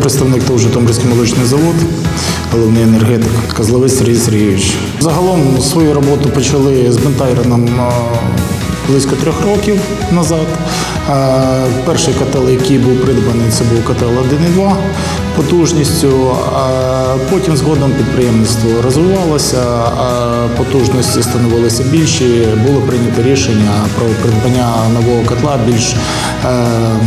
представник ТОВ Житомирський молочний завод, головний енергетик Козловець Сергій Сергійович. Загалом свою роботу почали з бентайреном близько трьох років назад. Перший котел, який був придбаний, це був котел 1,2 потужністю. А Потім згодом підприємництво розвивалося, а потужності становилися більші. Було прийнято рішення про придбання нового котла більш е,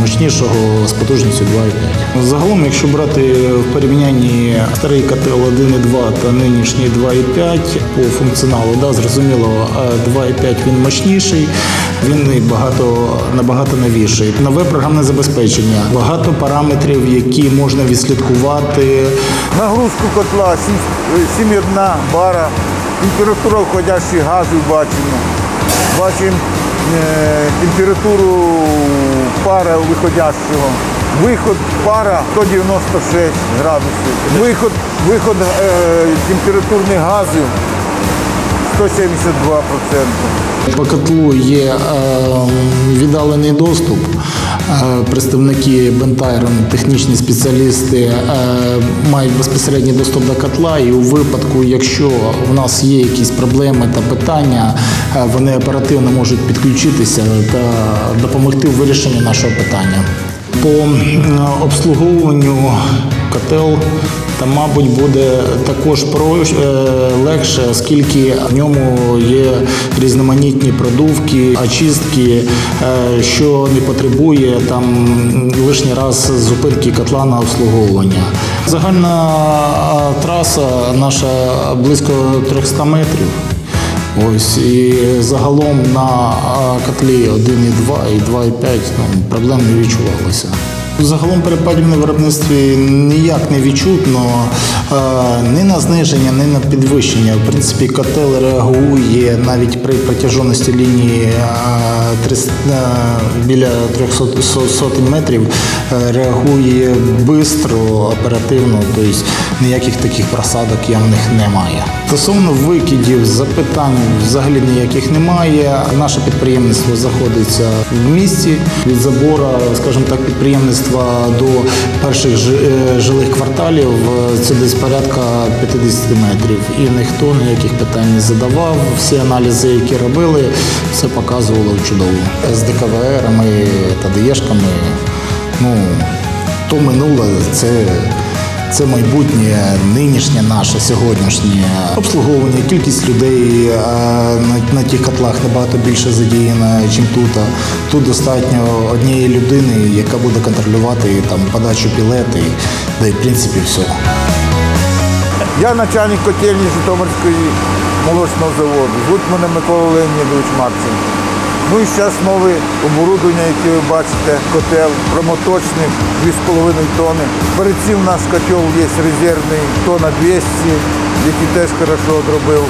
мощнішого з потужністю 2,5. Загалом, якщо брати в порівнянні старий котел 1,2 та нинішній 2,5 по функціоналу, да, зрозуміло, е, 2,5 він мощніший, він багато набагато новіший. Нове програмне забезпечення, багато параметрів, які можна відслідкувати. Нагрузку котла, сім- сімірна бара, температура входящих газів бачимо. Бачимо е, температуру пара виходящого. Виход пара 196 градусів. Виход, виход е, температурних газів 172%. По котлу є е, віддалений доступ. Е, Представники Бентайрон, технічні спеціалісти е, мають безпосередній доступ до котла, і у випадку, якщо в нас є якісь проблеми та питання, е, вони оперативно можуть підключитися та допомогти у вирішенні нашого питання. По обслуговуванню котел та, мабуть, буде також е, легше, оскільки в ньому є різноманітні продувки, очистки, е, що не потребує там лишній раз зупинки котла на обслуговування. Загальна траса наша близько 300 метрів. Ось і загалом на котлі 1,2 і 2,5 ну, проблем не відчувалося. Загалом перепадів на виробництві ніяк не відчутно ні на зниження, ні на підвищення. В принципі, котел реагує навіть при протяжності лінії е, 300, е, біля 300 со- метрів, е, реагує швидко, оперативно, тобто ніяких таких просадок явних немає. Стосовно викидів, запитань взагалі ніяких немає. Наше підприємництво знаходиться в місті від забора, скажімо так, підприємництва до перших е, жилих кварталів. е, Це десь порядка 50 метрів. І ніхто ніяких питань не задавав. Всі аналізи, які робили, все показувало чудово. З ДКВРами та ДЄшками, ну, то минуле це. Це майбутнє, нинішнє наше, сьогоднішнє обслуговування, кількість людей е, на, тих котлах набагато більше задіяна, ніж тут. Тут достатньо однієї людини, яка буде контролювати там подачу пілети, да і в принципі все. Я начальник котельні Житомирської молочного заводу. Звуть мене Микола Леонідович Марченко. Ну і зараз нове оборудовання, яке ви бачите, котел промоточник 2,5 тонни. Перед цим у нас котел є резервний тонна 200, який теж добре одробив.